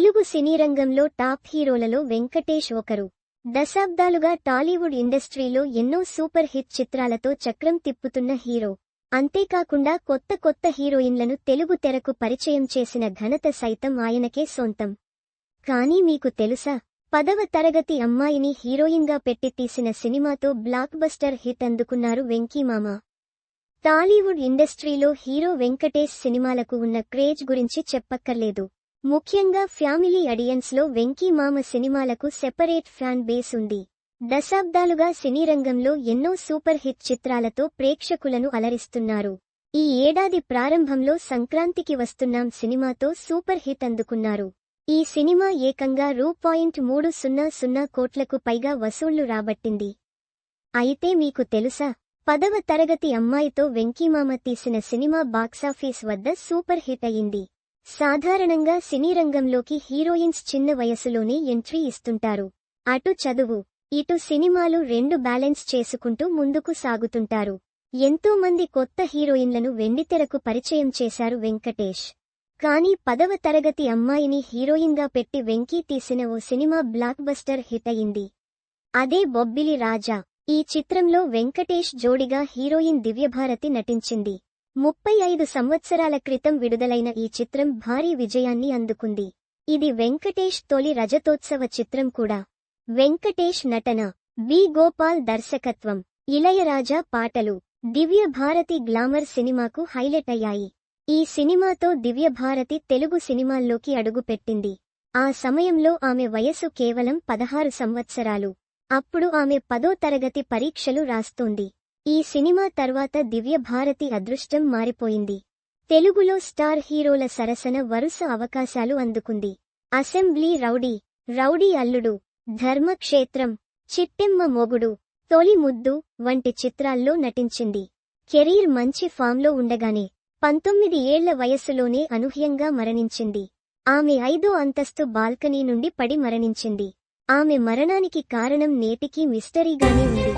తెలుగు సినీ రంగంలో టాప్ హీరోలలో వెంకటేష్ ఒకరు. దశాబ్దాలుగా టాలీవుడ్ ఇండస్ట్రీలో ఎన్నో సూపర్ హిట్ చిత్రాలతో చక్రం తిప్పుతున్న హీరో. అంతేకాకుండా కొత్త కొత్త హీరోయిన్లను తెలుగు తెరకు పరిచయం చేసిన ఘనత సైతం ఆయనకే సొంతం. కానీ మీకు తెలుసా? పదవ తరగతి అమ్మాయిని హీరోయిన్గా పెట్టి తీసిన సినిమాతో బ్లాక్ బస్టర్ హిట్ అందుకున్నారు వెంకీమామ టాలీవుడ్ ఇండస్ట్రీలో హీరో వెంకటేష్ సినిమాలకు ఉన్న క్రేజ్ గురించి చెప్పక్కర్లేదు. ముఖ్యంగా ఫ్యామిలీ అడియన్స్లో వెంకీమామ సినిమాలకు సెపరేట్ ఫ్యాన్ బేస్ ఉంది. దశాబ్దాలుగా సినీ రంగంలో ఎన్నో సూపర్ హిట్ చిత్రాలతో ప్రేక్షకులను అలరిస్తున్నారు. ఈ ఏడాది ప్రారంభంలో సంక్రాంతికి వస్తున్నాం సినిమాతో సూపర్ హిట్ అందుకున్నారు. ఈ సినిమా ఏకంగా రూ పాయింట్ మూడు సున్నా సున్నా కోట్లకు పైగా వసూళ్ళు రాబట్టింది. అయితే మీకు తెలుసా పదవ తరగతి అమ్మాయితో వెంకీమామ తీసిన సినిమా బాక్సాఫీస్ వద్ద సూపర్ హిట్ అయింది సాధారణంగా సినీ రంగంలోకి హీరోయిన్స్ చిన్న వయసులోనే ఎంట్రీ ఇస్తుంటారు. అటు చదువు ఇటు సినిమాలు రెండు బ్యాలెన్స్ చేసుకుంటూ ముందుకు సాగుతుంటారు. ఎంతో మంది కొత్త హీరోయిన్లను వెండితెరకు పరిచయం చేశారు వెంకటేష్. కానీ పదవ తరగతి అమ్మాయిని హీరోయిన్గా పెట్టి వెంకీ తీసిన ఓ సినిమా బ్లాక్ బస్టర్ హిట్ అయింది. అదే బొబ్బిలి రాజా. ఈ చిత్రంలో వెంకటేష్ జోడిగా హీరోయిన్ దివ్యభారతి నటించింది. ముప్పై ఐదు సంవత్సరాల క్రితం విడుదలైన ఈ చిత్రం భారీ విజయాన్ని అందుకుంది. ఇది వెంకటేష్ తొలి రజతోత్సవ చిత్రం కూడా. వెంకటేష్ నటన బి గోపాల్ దర్శకత్వం ఇళయరాజా పాటలు దివ్య భారతి గ్లామర్ సినిమాకు హైలైట్ అయ్యాయి. ఈ సినిమాతో దివ్యభారతి తెలుగు సినిమాల్లోకి అడుగుపెట్టింది. ఆ సమయంలో ఆమె వయసు కేవలం పదహారు సంవత్సరాలు. అప్పుడు ఆమె పదో తరగతి పరీక్షలు రాస్తోంది. ఈ సినిమా తర్వాత దివ్యభారతి అదృష్టం మారిపోయింది. తెలుగులో స్టార్ హీరోల సరసన వరుస అవకాశాలు అందుకుంది. అసెంబ్లీ రౌడీ రౌడీ అల్లుడు ధర్మక్షేత్రం చిట్టెమ్మ మొగుడు తొలి ముద్దు వంటి చిత్రాల్లో నటించింది. కెరీర్ మంచి ఫామ్లో ఉండగానే పంతొమ్మిది ఏళ్ళ వయస్సులోనే అనూహ్యంగా మరణించింది. ఆమె ఐదో అంతస్తు బాల్కనీ నుండి పడి మరణించింది. ఆమె మరణానికి కారణం నేటికీ మిస్టరీగానే ఉంది.